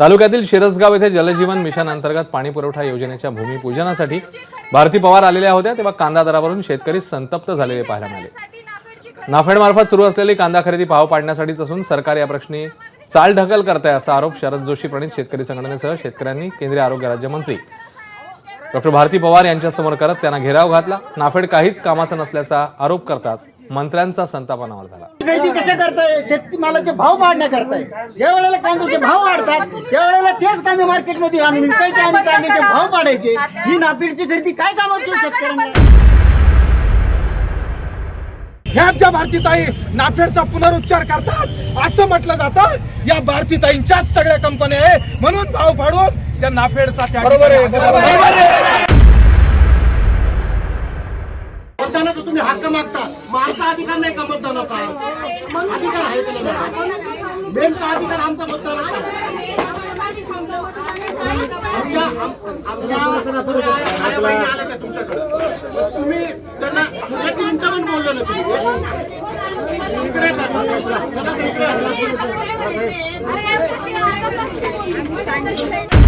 तालुक्यातील शिरसगाव येथे जलजीवन मिशन अंतर्गत पाणी पुरवठा योजनेच्या भूमिपूजनासाठी भारती पवार आलेल्या होत्या तेव्हा कांदा दरावरून शेतकरी संतप्त झालेले पाहायला मिळाले. नाफेडमार्फत सुरू असलेली कांदा खरेदी पाव पाडण्यासाठीच असून सरकार या प्रश्नी चालढकल करत आहे असा आरोप शरद जोशी प्रणित शेतकरी संघटनेसह शेतकऱ्यांनी केंद्रीय आरोग्य राज्यमंत्री डॉक्टर भारती पवार यांच्यासमोर करत त्यांना घेराव घातला. नाफेड काहीच कामाचा नसल्याचा आरोप करताच मंत्र्यांचा संताप अनावर झाला. खरेदी कशा करताय? शेतमालाचे भाव वाढण्या करताय. ज्या वेळेला कांद्याचे भाव वाढतात त्या वेळेला तेच कांदे मार्केटमध्ये आणून विकायचे आणि कांद्याचे भाव पाडायचे ही नाफेडची खरेदी काय कामाची आहे शेतकऱ्यांना? ह्या ज्या भारतीताई नाफेडचा पुनरुच्चार करतात असं म्हटलं जातं या भारतीताईंच्याच सगळ्या कंपन्या आहे म्हणून भाव फाडून त्या नाफेडचा त्या मतदानाचा तुम्ही हक्क मागता. मग आमचा अधिकार नाही का मतदानाचा? अधिकार आहे का नाही? मेनचा अधिकार आमचा मतदानाचा. आमच्या आल्या का तुमच्याकडे? तुम्ही त्यांना एक मिनिटं पण बोललो ना तुम्ही. इकडे इकडे.